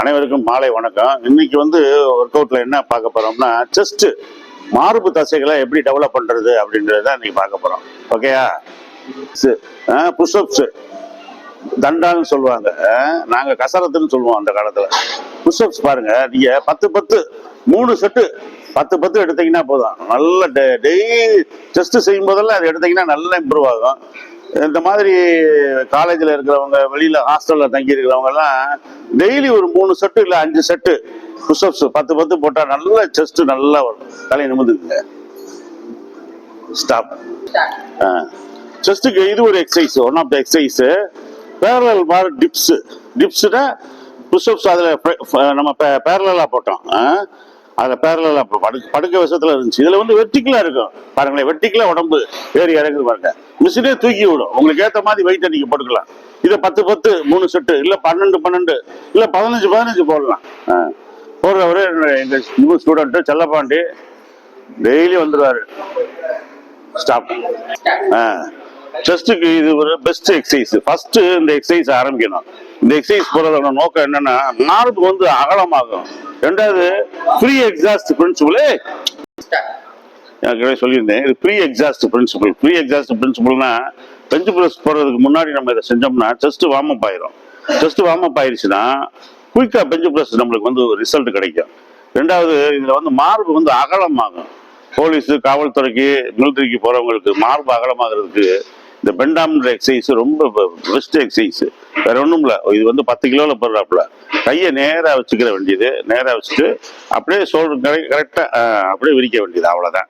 அனைவருக்கும் மாலை வணக்கம். இன்னைக்கு வந்து ஒர்க் அவுட்ல என்ன பார்க்க போறோம்னா செஸ்ட் மார்பு தசைகளை எப்படி டெவலப் பண்றது அப்படின்றத இன்னைக்கு பார்க்க போறோம். ஓகேயா புஷ்அப்ஸ் தண்டான்னு சொல்லுவாங்க. நாங்க கசரத்துன்னு சொல்லுவோம் அந்த காலத்துல. புஷ்அப்ஸ் பாருங்க நீங்க பத்து பத்து மூணு செட்டு பத்து பத்து எடுத்தீங்கன்னா போதும். நல்ல டெய்லி டெஸ்ட் செய்யும் போதெல்லாம் அது எடுத்தீங்கன்னா நல்லா இம்ப்ரூவ் ஆகும். இந்த மாதிரி காலேஜில் இருக்கிறவங்க வெளியில் ஹாஸ்டலில் தங்கி இருக்கிறவங்கெல்லாம் டெய்லி ஒரு மூணு செட்டு இல்லை அஞ்சு செட்டு புஷ்அப்ஸ் பத்து பத்து போட்டால் நல்ல செஸ்ட் நல்லா வரும். தலை நிமிந்துக்குங்க ஸ்டாப் செஸ்ட்டுக்கு இது ஒரு exercise one of the exercise parallel bar dips டிப்ஸ்னா push ups அதில் நம்ம பேரலாக போட்டோம். அதில் பேரலாக படுக்க படுக்க விஷயத்தில் இருந்துச்சு. இதில் வந்து வெர்டிக்கலாக இருக்கும். பாருங்களேன் வெர்டிக்கலாக உடம்பு ஏறி இறங்குது பாருங்க. மிஷினே தூக்கி விடும். உங்களுக்கு ஏற்ற மாதிரி வெயிட்டை நீங்கள் போட்டுக்கலாம். இதை பத்து பத்து மூணு செட்டு இல்லை பன்னெண்டு பன்னெண்டு இல்லை பதினஞ்சு பதினஞ்சு போடலாம். ஆ. போடுறவரு எங்கள் நியூ ஸ்டூடெண்ட்டு செல்லப்பாண்டி டெய்லி வந்துடுவாரு ஸ்டாப் செஸ்ட்டுக்கு இது ஒரு பெஸ்ட் எக்ஸசைஸ் ஃபர்ஸ்ட் இந்த எக்ஸசைஸ் ஆரம்பிக்கணும். இந்த எக்ஸசைஸ் போறதோட நோக்கம் என்னன்னா மார்பு வந்து அகலமாகும். ரெண்டாவது ஃப்ரீ எக்ஸாஸ்ட் பிரின்சிபல் ஏற்கனவே சொல்லியிருந்தேன் இது pre exhaust principal pre exhaust பிரின்சிபல்னா bench press போடுறதுக்கு முன்னாடி நம்ம இதை செஞ்சோம்னா செஸ்ட் வார்ம் அப் ஆயிரும். செஸ்ட் வார்ம் அப் ஆயிருச்சுன்னா குயிக்கா பெஞ்சு ப்ரெஸ் நம்மளுக்கு வந்து ரிசல்ட் கிடைக்கும். ரெண்டாவது இதில் வந்து மார்பு வந்து அகலமாகும். போலீஸு காவல்துறைக்கு மிலிட்டரிக்கு போகிறவங்களுக்கு மார்பு அகலமாகிறதுக்கு இந்த பெண்டாம்ன்ற எக்ஸசைஸ் ரொம்ப பெஸ்ட் எக்ஸசைஸ் வேற ஒன்றும் இல்லை இது வந்து பத்து கிலோல போடுறாப்புல. கையை நேரா வச்சுக்கிற வேண்டியது. நேரா வச்சுட்டு அப்படியே சோல்டர் கரெக்டா அப்படியே விரிக்க வேண்டியது. அவ்வளவுதான்.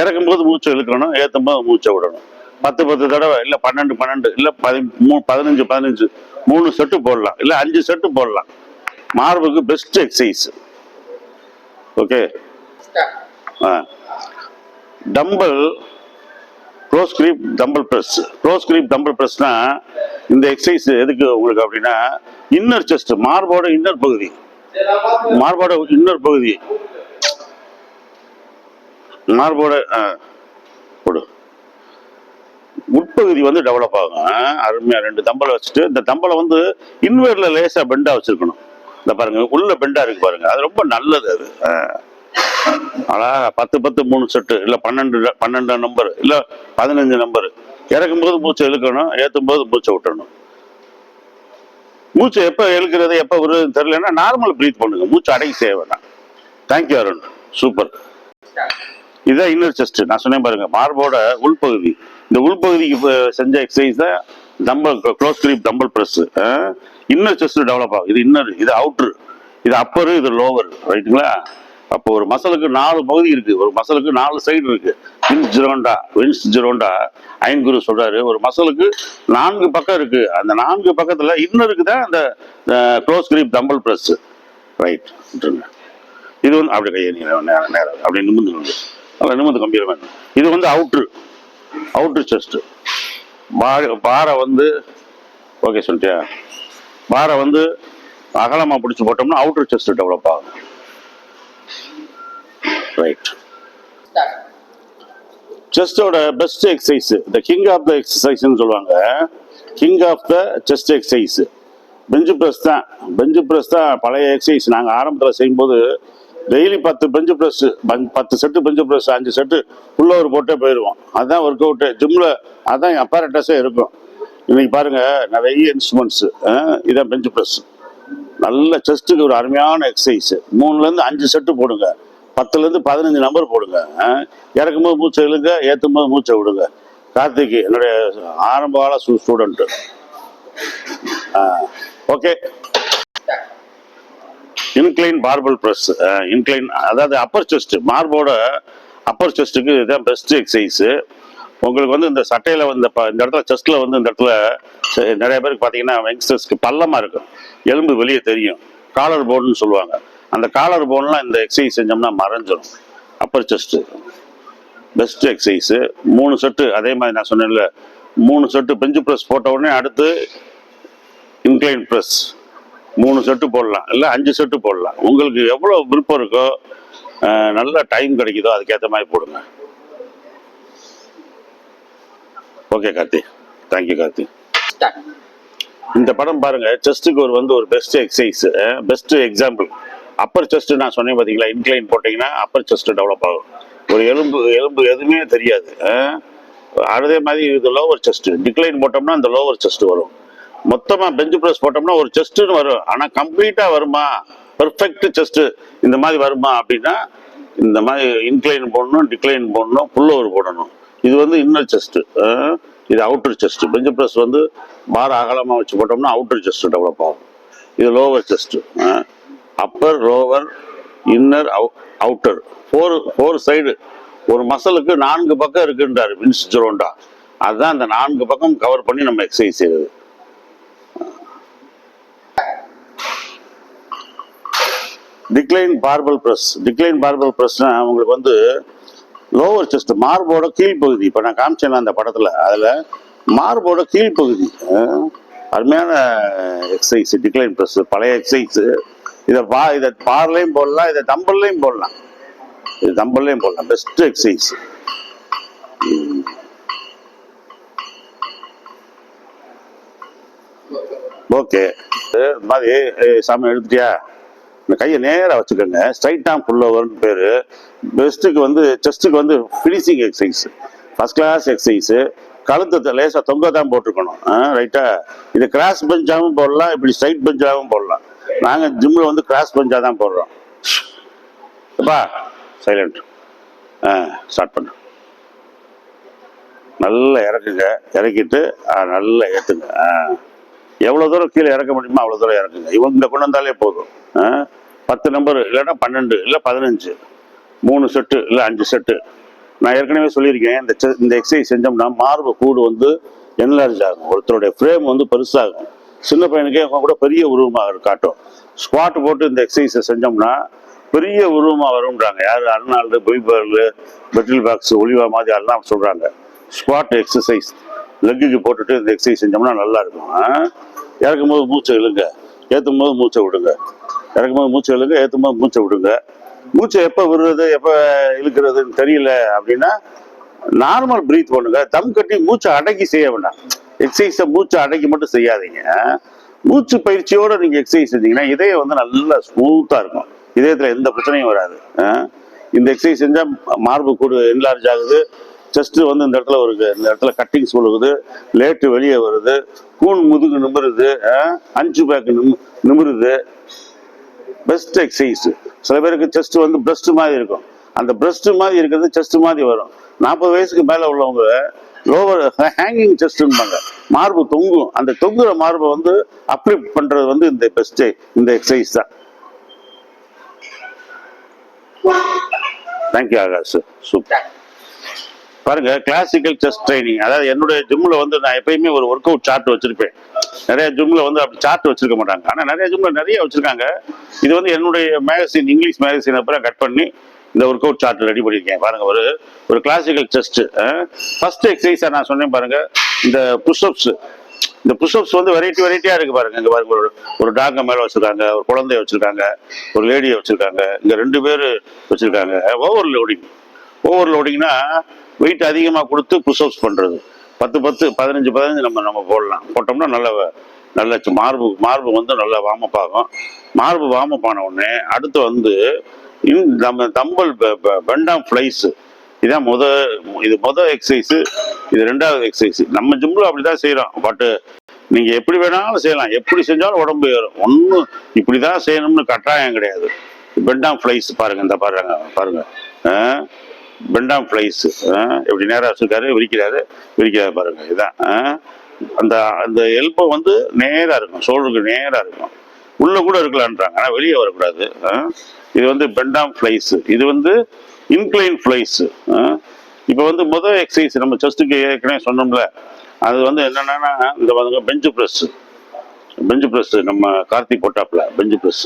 இறக்கும் போது மூச்சை இழுக்கணும். ஏற்றும் போது மூச்சை விடணும். பத்து பத்து தடவை இல்லை பன்னெண்டு பன்னெண்டு இல்லை பதி மூ பதினஞ்சு பதினஞ்சு மூணு செட்டு போடலாம். இல்லை அஞ்சு செட்டு போடலாம். மார்புக்கு best exercise okay dumbbell close grip dumbbell press close grip dumbbell ப்ரெஸ்னா இந்த எக்ஸசைஸ் எதுக்கு உங்களுக்கு அப்படின்னா இன்னர் செஸ்ட் மார்போட இன்னர் பகுதி. மார்போட இன்னர் பகுதி. மார்போட ஆ, போடு. உட்பகுதி வந்து டெவலப் ஆகும். அருமையாக ரெண்டு தம்பலை வச்சுட்டு இந்த தம்பலை வந்து இன்வேர்ல லேசா பெண்டா வச்சிருக்கணும். இந்த பாருங்க உள்ள பெண்டாக இருக்கு பாருங்க. அது ரொம்ப நல்லது அது. ஆ. அழகா பத்து பத்து மூணு செட்டு இல்ல பன்னெண்டு பன்னெண்டு நம்பர் இல்ல பதினஞ்சு நம்பர் இறக்கும் போது மூச்சை இழுக்கணும் ஏத்தும் போது மூச்சை விட்டணும் மூச்சை எப்ப இழுக்கிறது எப்ப வருதுன்னு தெரியலன்னா நார்மல் ப்ரீத் பண்ணுங்க. மூச்சு அடக்கி செய்ய வேண்டாம் தேங்க்யூ அருண் சூப்பர் இதுதான் இன்னர் செஸ்ட் நான் சொன்னேன் பாருங்க மார்போட உள்பகுதி. இந்த உள்பகுதிக்கு செஞ்ச எக்ஸசைஸ் தான் dumbbell close grip dumbbell press inner chest develop ஆகும் இது இன்னர் இது அவுட்ரு இது அப்பரு இது லோவர் ரைட்டுங்களா அப்போ ஒரு மசலுக்கு நாலு பகுதி இருக்கு. ஒரு மசலுக்கு நாலு சைடு இருக்கு. வின்ஸ் ஜிரோண்டா வின்ஸ் ஜிரோண்டா ஐங்குரு சொல்றாரு ஒரு மசலுக்கு நான்கு பக்கம் இருக்கு. அந்த நான்கு பக்கத்துல இன்னும் இருக்குதான் அந்த close grip dumbbell press right இது வந்து அப்படி கையை நேரம் நேரம் அப்படி நிமிந்து நிமிந்து அப்படி நிமிந்து கம்பீரம் வேணும் இது வந்து அவுட்ரு அவுட்ரு செஸ்ட் பார பாரை வந்து ஓகே சொல்லிட்டியா? பாரை வந்து அகலமா பிடிச்சி போட்டோம்னா அவுட்ரு செஸ்ட் டெவலப் ஆகும். Right செஸ்டோட best exercise the king of the எக்ஸசைஸ்னு சொல்லுவாங்க. King of the chest exercise bench press தான். பெஞ்சு ப்ரெஸ் தான் பழைய எக்ஸசைஸ் நாங்கள் ஆரம்பத்தில் செய்யும்போது டெய்லி பத்து பெஞ்சு ப்ரெஸ் பத்து செட்டு பெஞ்சு ப்ரெஸ் அஞ்சு செட்டு ஒரு போட்டே போயிடுவோம் அதுதான் ஒர்க் அவுட்டு ஜிம்மில் அதான் அப்பாரட்டஸே இருக்கும். இன்னைக்கு பாருங்க நிறைய இன்ஸ்ட்ருமெண்ட்ஸ் இதான் பெஞ்சு ப்ரெஸ் நல்ல செஸ்ட்டுக்கு ஒரு அருமையான எக்ஸசைஸ் மூணுலேருந்து அஞ்சு செட்டு போடுங்க. பத்துலேருந்து பதினஞ்சு நம்பர் போடுங்க. இறக்கும் போது மூச்சை இழுங்க ஏற்றும் போது மூச்சை விடுங்க. கார்த்திக் என்னுடைய ஆரம்ப கால student okay incline barbell press incline அதாவது அப்பர் செஸ்ட் மார்போட அப்பர் செஸ்ட்டுக்கு இதுதான் பெஸ்ட் எக்ஸசைஸு உங்களுக்கு வந்து இந்த சட்டையில வந்து இந்த இடத்துல செஸ்ட்ல வந்து இந்த இடத்துல நிறைய பேருக்கு பார்த்தீங்கன்னா யங்ஸ்டர்ஸ்க்கு பள்ளமா இருக்கும். எலும்பு வெளியே தெரியும். காலர் போர்டுன்னு சொல்லுவாங்க. அந்த காலர் போர்டுலாம் இந்த எக்ஸசைஸ் செஞ்சோம்னா மறைஞ்சிரும். அப்பர் செஸ்ட் பெஸ்ட் எக்ஸசைஸ் மூணு செட்டு அதே மாதிரி நான் சொன்னேன்ல மூணு செட்டு பெஞ்சு ப்ரெஸ் போட்ட உடனே அடுத்து இன்க்ளைன் ப்ரெஸ் மூணு செட்டு போடலாம். இல்லை அஞ்சு செட்டு போடலாம். உங்களுக்கு எவ்வளோ விருப்பம் இருக்கோ நல்ல டைம் கிடைக்குதோ அதுக்கேற்ற மாதிரி போடுங்க. Okay Karthi. Thank you Karthi. இந்த படம் பாருங்க செஸ்ட்டுக்கு ஒரு வந்து ஒரு best exercise best example upper chest நான் சொன்னேன் பார்த்தீங்களா இன்க்ளைன் போட்டிங்கன்னா அப்பர் செஸ்ட் டெவலப் ஆகும். ஒரு எலும்பு எலும்பு எதுவுமே தெரியாது. அதே மாதிரி இது லோவர் செஸ்ட் டிக்ளைன் போட்டோம்னா இந்த லோவர் செஸ்ட் வரும். மொத்தமாக பெஞ்ச் ப்ரெஸ் போட்டோம்னா ஒரு செஸ்ட்னு வரும். ஆனால் கம்ப்ளீட்டாக வருமா? பெர்ஃபெக்ட் செஸ்ட் இந்த மாதிரி வருமா அப்படின்னா இந்த மாதிரி இன்க்ளைன் போடணும் டிக்ளைன் போடணும் புல்லோவர் போடணும். இது வந்து இன்னர் செஸ்ட் இது அவுட்டர் செஸ்ட் பெஞ்ச் ப்ரெஸ் வந்து பார் அகலமாக வச்சு போட்டோம்னா அவுட்டர் செஸ்ட் டெவலப் ஆகும். இது lower chest upper lower inner outer four four side ஒரு மசலுக்கு நான்கு பக்கம் இருக்குன்றார் வின்ஸ் ஜெரோண்டா. அதுதான் அந்த நான்கு பக்கம் கவர் பண்ணி நம்ம எக்ஸசைஸ் செய்யறது. Decline barbell press decline barbell ப்ரெஸ்னா உங்களுக்கு வந்து லோவர் செஸ்ட் மார்போட கீழ்ப்பகுதி. இப்போ நான் காமிச்சேன் அந்த படத்தில் அதில் மார்போட கீழ்ப்பகுதி. அருமையான எக்ஸசைஸ் டிக்ளைன் ப்ரெஸ் பழைய எக்ஸசைஸு இதை பா இதை பார்லையும் போடலாம் இதை தம்பல்லையும் போடலாம். இது தம்பல்லையும் போடலாம். பெஸ்ட் எக்ஸசைஸ் ஓகே மாதிரி ஏய், சாமி எடுத்துட்டியா இந்த கையை நேராக வச்சுக்கோங்க. ஸ்ட்ரைட் ஆம் ஃபுல் பேர். பெஸ்ட்டுக்கு வந்து செஸ்ட்டுக்கு வந்து finishing exercise first class exercise கழுத்தை லேசாக தொங்க தான் போட்டிருக்கணும் ரைட்டா இது கிராஸ் பெஞ்சாகவும் போடலாம் இப்படி ஸ்ட்ரைட் பெஞ்சாகவும் போடலாம். நாங்க ஜிம்ல வந்து கிராஸ் பெஞ்சா தான் போடுறோம். அப்பா சைலண்ட் ஆ ஸ்டார்ட் பண்ணு. நல்லா இறக்குங்க. இறக்கிட்டு நல்லா ஏத்துங்க. எவ்வளோ எவ்வளவு தூரம் கீழே இறக்க முடியுமோ அவ்வளவு தூரம் இறக்குங்க. இவங்க இந்த கொண்டு வந்தாலே போதும். பத்து நம்பர் இல்லைன்னா பன்னெண்டு இல்லை பதினஞ்சு. மூணு செட்டு இல்லை அஞ்சு செட்டு நான் ஏற்கனவே சொல்லியிருக்கேன் இந்த இந்த எக்ஸசைஸ் செஞ்சோம்னா மார்பு கூடு வந்து என்லார்ஜ் ஆகும். ஒருத்தருடைய ஃப்ரேம் வந்து பெருசாகும். சின்ன பையனுக்கே அவங்க கூட பெரிய உருவமாக காட்டும். ஸ்குவாட் போட்டு இந்த எக்ஸசைஸை செஞ்சோம்னா பெரிய உருவமாக வரும்ன்றாங்க. யாரு? அர்னால்டு பீபர்லு பெட்டில் பாக்ஸ் ஒலிவா மாதிரி எல்லாம் சொல்கிறாங்க ஸ்குவாட் எக்ஸசைஸ் லெக்குக்கு போட்டுட்டு இந்த எக்ஸசைஸ் செஞ்சோம்னா நல்லா இருக்கும். ஆ? இறக்கும் போது மூச்சை இழுங்க. ஏற்றும் போது மூச்சை விடுங்க. இறக்கும் போது மூச்சை இழுங்க ஏற்றும் போது மூச்சை விடுங்க. மூச்சை எப்போ விடுறது எப்போ இழுக்கிறதுன்னு தெரியல அப்படின்னா நார்மல் ப்ரீத் பண்ணுங்க. தம் கட்டி மூச்சை அடக்கி செய்ய வேண்டாம். எக்ஸசைஸை மூச்சு அடைக்க மட்டும் செய்யாதீங்க. மூச்சு பயிற்சியோட நீங்க எக்ஸசைஸ் செஞ்சீங்கன்னா இதயம் வந்து நல்லா ஸ்மூத்தா இருக்கும். இதயத்துல எந்த பிரச்சனையும் வராது. ஆ? இந்த எக்ஸசைஸ் செஞ்சா மார்பு கூடு என்லார்ஜ் ஆகுது. செஸ்ட் வந்து இந்த இடத்துல வருது இந்த இடத்துல கட்டிங்ஸ் விழுகுது லேட்டு வெளியே வருது. கூன் முதுகு நிமிருது. ஆ? அஞ்சு பேக் நிம் நிமிருது. பெஸ்ட் எக்ஸசைஸ் சில பேருக்கு செஸ்ட் வந்து பிரஸ்ட் மாதிரி இருக்கும். அந்த பிரஸ்ட் மாதிரி இருக்கிறது செஸ்ட் மாதிரி வரும். நாற்பது வயசுக்கு மேலே உள்ளவங்க லோவர் ஹேங்கிங் செஸ்ட்பாங்க மார்பு தொங்கும். அந்த தொங்குற மார்பை வந்து அப்ளை பண்றது வந்து இந்த பெஸ்ட் இந்த எக்ஸசைஸ் தான். தேங்க்யூ ஆகாஷ் சூப்பர் பாருங்க கிளாசிக்கல் செஸ் ட்ரைனிங் அதாவது என்னுடைய ஜிம்ல வந்து நான் எப்பயுமே ஒரு ஒர்க் அவுட் சார்ட் வச்சிருப்பேன். நிறைய ஜிம்ல வந்து அப்படி சார்ட் வச்சிருக்க மாட்டாங்க. ஆனா நிறைய ஜிம்ல நிறைய வச்சிருக்காங்க. இது வந்து என்னுடைய மேகசின் இங்கிலீஷ் மேகசின் அப்புறம் கட் பண்ணி இந்த ஒர்க் அவுட் சார்ட் ரெடி பண்ணியிருக்கேன். பாருங்க ஒரு ஒரு கிளாசிக்கல் செஸ்ட் ஃபர்ஸ்ட் எக்ஸசைஸாக நான் சொன்னேன் பாருங்க இந்த புஷ்அப்ஸ் இந்த புஷ்அப்ஸ் வந்து வெரைட்டி வெரைட்டியா இருக்கு பாருங்க. இங்க பாருங்க ஒரு ஒரு டாங்க மேல வச்சிருக்காங்க ஒரு குழந்தைய வச்சிருக்காங்க ஒரு லேடியை வச்சிருக்காங்க. இங்க ரெண்டு பேர் வச்சிருக்காங்க. ஓவர் லோடிங் ஓவர் லோடிங்னா வெயிட் அதிகமாக கொடுத்து புஷ்அப்ஸ் பண்றது. பத்து பத்து பதினஞ்சு பதினஞ்சு நம்ம நம்ம போடலாம். போட்டோம்னா நல்ல நல்ல மார்பு மார்பு வந்து நல்லா வார்மப் ஆகும். மார்பு வார்மப் ஆன உடனே அடுத்து வந்து நம்ம தம்பல் பெண்டாம் ஃப்ளைஸ் இதான் முத இது முத எக்ஸசைஸ் இது ரெண்டாவது எக்ஸசைஸ் நம்ம ஜிம்ல அப்படிதான் செய்கிறோம் பட்டு நீங்கள் எப்படி வேணாலும் செய்யலாம். எப்படி செஞ்சாலும் உடம்பு ஏறும். ஒன்றும் இப்படி தான் செய்யணும்னு கட்டாயம் கிடையாது. பெண்டாம் ஃப்ளைஸ் பாருங்க இந்த பாருங்க பாருங்கள் பெண்டாம் ஃப்ளைஸ் எப்படி நேராக வச்சுருக்காரு? விரிக்கிறாரு. விரிக்கிறாரு பாருங்க இதான். ஆ? அந்த அந்த எல்போ வந்து நேராக இருக்கும். ஷோல்டருக்கு நேராக இருக்கும். உள்ளே கூட இருக்கலான்றாங்க ஆனால் வெளியே வரக்கூடாது. ஆ? இது வந்து பெண்டாம் ஃப்ளைஸ் இது வந்து இன்க்ளைன் ஃப்ளைஸ் இப்போ வந்து முதல் எக்ஸசைஸ் நம்ம செஸ்ட்டுக்கு ஏற்கனவே சொன்னோம்ல. அது வந்து என்னென்னா இந்த பாருங்க பெஞ்சு ப்ரெஸ் பெஞ்சு ப்ரெஸ் நம்ம கார்த்திக் போட்டாப்ல பெஞ்சு ப்ரெஸ்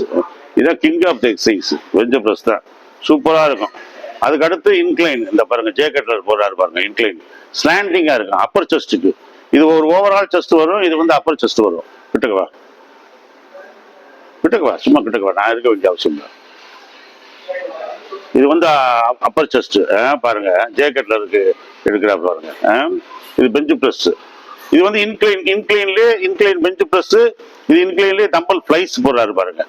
இதான் king of the exercise bench press தான். சூப்பராக இருக்கும். அதுக்கடுத்து இன்க்ளைன் இந்த பாருங்க ஜே கட்லர் போடுறாரு பாருங்க இன்க்ளைன் ஸ்லாண்டிங்காக இருக்கும் அப்பர் செஸ்ட்டுக்கு இது ஒரு ஓவரால் செஸ்ட் வரும் இது வந்து அப்பர் செஸ்ட் வரும். கிட்டக்கவா கிட்டக்கவா சும்மா கிட்டக்குவா நான் இருக்க வேண்டிய அவசியம் இல்லை. இது வந்து அப்பர் செஸ்ட் பாருங்க. ஜேக்கெட்ல இருக்கு எடுக்கிறா பாருங்க ஆ? இது பெஞ்சு ப்ரெஸ் இது வந்து இன்க்ளைன் இன்க்ளைன்லேயே இன்க்ளைன் பெஞ்சு ப்ரெஸ் இது இன்க்ளைன்லேயே தம்பல் ஃப்ளைஸ் போடுறாரு பாருங்க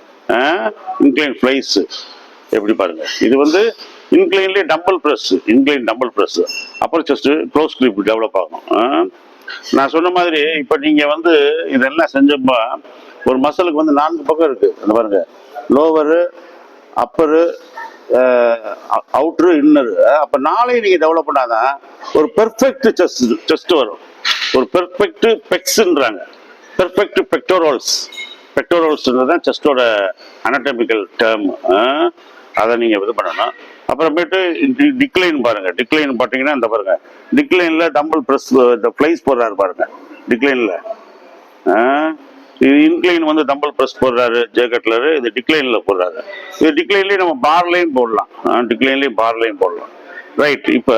இன்க்ளைன் ஃப்ளைஸ் எப்படி பாருங்க? இது வந்து இன்க்ளைன்லேயே dumbbell press incline dumbbell press upper chest close grip develop ஆகும் ஆ? நான் சொன்ன மாதிரி இப்போ நீங்க வந்து இதெல்லாம் செஞ்சப்போ ஒரு மசலுக்கு வந்து நான்கு பக்கம் இருக்கு அந்த பாருங்க. லோவரு அப்பரு அவுட்ரு இன்னரு அப்போ நாளையும் நீங்கள் டெவலப் பண்ணாதான் ஒரு பெர்ஃபெக்ட் செஸ்ட் செஸ்ட் வரும். ஒரு பெர்ஃபெக்ட் பெக்ஸ்ன்றாங்க பெர்ஃபெக்ட் பெக்டோரல்ஸ் பெக்டோரல்ஸ்ன்றது தான் செஸ்டோட அனட்டமிக்கல் டேர்ம் அதை நீங்கள் இது பண்ணணும். அப்புறமேட்டு டிக்ளைன் பாருங்கள் டிக்ளைன் பார்த்தீங்கன்னா இந்த பாருங்கள் டிக்ளைனில் டம்பிள் ப்ரெஸ் இந்த ஃப்ளைஸ் போடுறாரு டிக்ளைனில் ஆ இது இன்க்ளைன் வந்து டம்பிள் ப்ரெஸ் போடுறாரு ஜே கட்லரு இது டிக்ளைனில் போடுறாரு. இது டிக்ளைன்லேயே நம்ம பார்லையும் போடலாம். டிக்ளைன்லேயும் பார்லையும் போடலாம். ரைட் இப்போ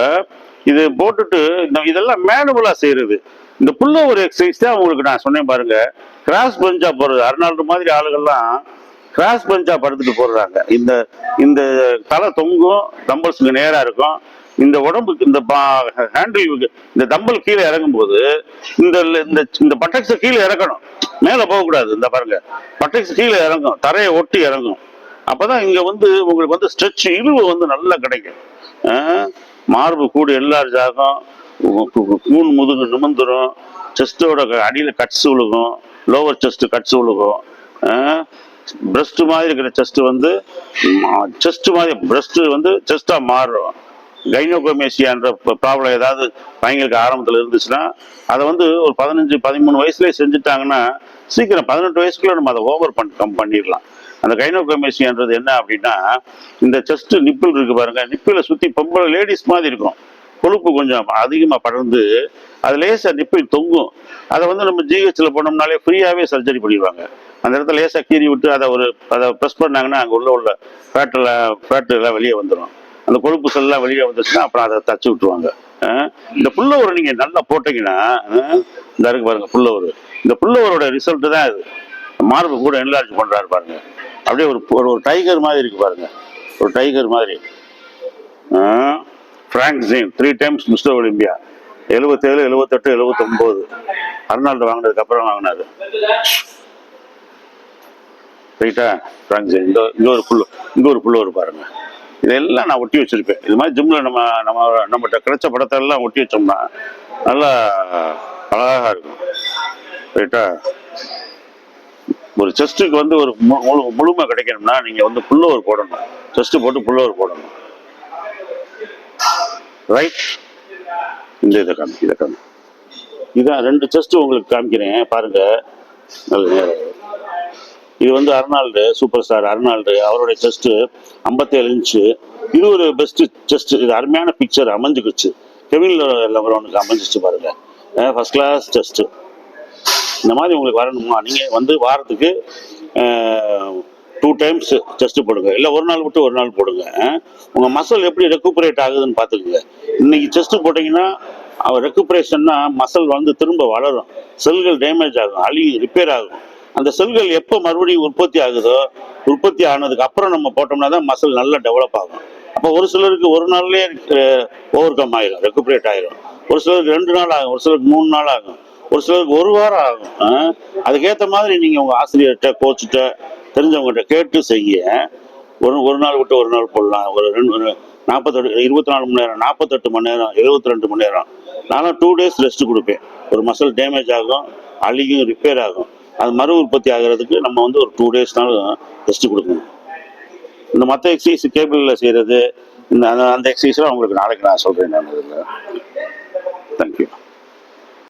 இது போட்டுட்டு இந்த இதெல்லாம் மேனுவலாக செய்கிறது இந்த புல்ல ஒரு எக்ஸசைஸ் தான் உங்களுக்கு நான் சொன்னேன் பாருங்க. கிராஸ் பெஞ்சாக போடுறது. அர்னால்டு மாதிரி ஆளுகள்லாம் கிராஸ் பெஞ்சாக படுத்துட்டு போடுறாங்க. இந்த இந்த தலை தொங்கும் டம்பல்ஸுக்கு நேராக இருக்கும். இந்த உடம்புக்கு இந்த ஹேண்டில் இந்த தம்பல் கீழே இறங்கும் போது இந்த இந்த இந்த பட்டக்ஸை கீழே இறக்கணும் மேலே போகக்கூடாது இந்த பாருங்க. பட்டக்ஸ் கீழே இறங்கும் தரையை ஒட்டி இறங்கும். அப்பதான் இங்க வந்து உங்களுக்கு வந்து ஸ்ட்ரெச் இழுவு வந்து நல்லா கிடைக்கும். மார்பு கூடு எல்லார் ஜாகம் கூன் முதுகு நிமிந்துரும் செஸ்டோட அடியில் கட்ஸ் விழுகும் லோவர் செஸ்ட் கட்ஸ் விழுகும். பிரஸ்ட் மாதிரி இருக்கிற செஸ்ட் வந்து செஸ்ட் மாதிரி பிரஸ்ட் வந்து செஸ்டா மாறும். கைனோகோமேசியான்ற ப்ராப்ளம் ஏதாவது பையங்களுக்கு ஆரம்பத்தில் இருந்துச்சுன்னா அதை வந்து ஒரு பதினஞ்சு பதிமூணு வயசுலேயே செஞ்சுட்டாங்கன்னா சீக்கிரம் பதினெட்டு வயசுக்குள்ளே நம்ம அதை ஓவர் பண் கம் பண்ணிடலாம். அந்த கைனோகோமேசியான்றது என்ன அப்படின்னா இந்த செஸ்ட் நிப்பிள் இருக்கு பாருங்க நிப்பிளை சுற்றி பொம்பளை லேடிஸ் மாதிரி இருக்கும். கொழுப்பு கொஞ்சம் அதிகமாக படர்ந்து அது லேசாக நிப்பிள் தொங்கும். அதை வந்து நம்ம ஜிஹெச்சில் போனோம்னாலே ஃப்ரீயாகவே சர்ஜரி பண்ணிடுவாங்க. அந்த இடத்துல லேசாக கீறி விட்டு அதை ஒரு அதை ப்ரெஸ் பண்ணாங்கன்னா அங்கே உள்ள உள்ள ஃபேட்டெல்லாம் ஃபேட்டு எல்லாம் வெளியே வந்துடும் அந்த கொழுப்பு செல்லாம் வெளியே வந்துச்சுன்னா அப்புறம் அதை தச்சு விட்டுருவாங்க. இந்த புல்லவர் நீங்க நல்லா போட்டீங்கன்னா இந்த இருக்கு பாருங்க புல்லவர். இந்த புல்லவரோட ரிசல்ட் தான் இது. மார்பு கூட என்லார்ஜ் பண்றாரு பாருங்க. அப்படியே ஒரு ஒரு டைகர் மாதிரி இருக்கு பாருங்க. ஒரு டைகர் மாதிரி. Frank Zane three times Mister Olympia எழுபத்தேழு எழுபத்தெட்டு எழுபத்தொம்போது அர்னால்டு வாங்கினதுக்கு அப்புறம் வாங்கினாரு. ரைட்டா ஃப்ராங்க் ஜீன் இந்த இங்க ஒரு புல்லு இங்கே ஒரு புல்லவர் பாருங்க. இதெல்லாம் நான் ஒட்டி வச்சிருப்பேன். இது மாதிரி ஜிம்ல நம்ம நம்ம நம்மகிட்ட கிடைச்ச படத்தை எல்லாம் ஒட்டி வச்சோம்னா நல்லா அழகாக இருக்கும். ரைட்டா ஒரு செஸ்ட்டுக்கு வந்து ஒரு மு- முழு முழுமை கிடைக்கணும்னா நீங்க வந்து புல்லோவர் போடணும். செஸ்ட் போட்டு புல்லோவர் போடணும். ரைட் இந்த இதை காமி இதை காமி இதான் ரெண்டு செஸ்ட் உங்களுக்கு காமிக்கிறேன். பாருங்க. நல்ல நேரம் இது வந்து அர்னால்டு சூப்பர் ஸ்டார் அர்னால்டு. அவருடைய செஸ்ட் 57 இன்ச்சு இது ஒரு பெஸ்ட் செஸ்ட் இது அருமையான பிக்சர் அமைஞ்சுக்குச்சு. கெவின் லெவரோனுக்கு அமைஞ்சிச்சு பாருங்க. ஃபர்ஸ்ட் கிளாஸ் செஸ்ட் இந்த மாதிரி உங்களுக்கு வரணுமா? நீங்க வந்து வாரத்துக்கு டூ டைம்ஸ் செஸ்ட் போடுங்க. இல்லை ஒரு நாள் விட்டு ஒரு நாள் போடுங்க. உங்கள் உங்க மசில் எப்படி ரெக்குபரேட் ஆகுதுன்னு பார்த்துக்குங்க. இன்னைக்கு செஸ்ட் போட்டீங்கன்னா அவர் ரெக்குபரேஷன்னா மசில் வந்து திரும்ப வளரும். செல்கள் டேமேஜ் ஆகும் அழி ரிப்பேர் ஆகும். அந்த செல்கள் எப்போ மறுபடியும் உற்பத்தி ஆகுதோ உற்பத்தி ஆனதுக்கு அப்புறம் நம்ம போட்டோம்னா தான் மசில் நல்லா டெவலப் ஆகும். அப்போ ஒரு சிலருக்கு ஒரு நாள்லேயே ஓவர் கம் ஆகிடும் ரெக்குபரேட் ஆகிடும் ஒரு சிலருக்கு ரெண்டு நாள் ஆகும் ஒரு சிலருக்கு மூணு நாள் ஆகும் ஒரு சிலருக்கு ஒரு வாரம் ஆகும் அதுக்கேற்ற மாதிரி நீங்கள் உங்கள் ஆசிரியர்கிட்ட கோச்சுட்ட தெரிஞ்சவங்ககிட்ட கேட்டு செய்ய ஒரு ஒரு நாள் விட்டு ஒரு நாள் போடலாம். ஒரு ரெண்டு நாற்பத்தெட்டு இருபத்தி நாலு மணி நேரம் நாற்பத்தெட்டு மணி நேரம் எழுபத்தி ரெண்டு மணி நேரம். நானும் டூ டேஸ் ரெஸ்ட் கொடுப்பேன். ஒரு மசில் டேமேஜ் ஆகும் அழுகியும் ரிப்பேர் ஆகும். அது மறு உற்பத்தி ஆகிறதுக்கு நம்ம வந்து ஒரு டூ டேஸ்னாலும் ரெஸ்ட் கொடுக்கணும். இந்த மற்ற எக்ஸசைஸ் கேபிளில் செய்கிறது இந்த அந்த- அந்த எக்ஸசைஸ்லாம் உங்களுக்கு நாளைக்கு நான் சொல்கிறேன் நான் இதில். தேங்க்யூ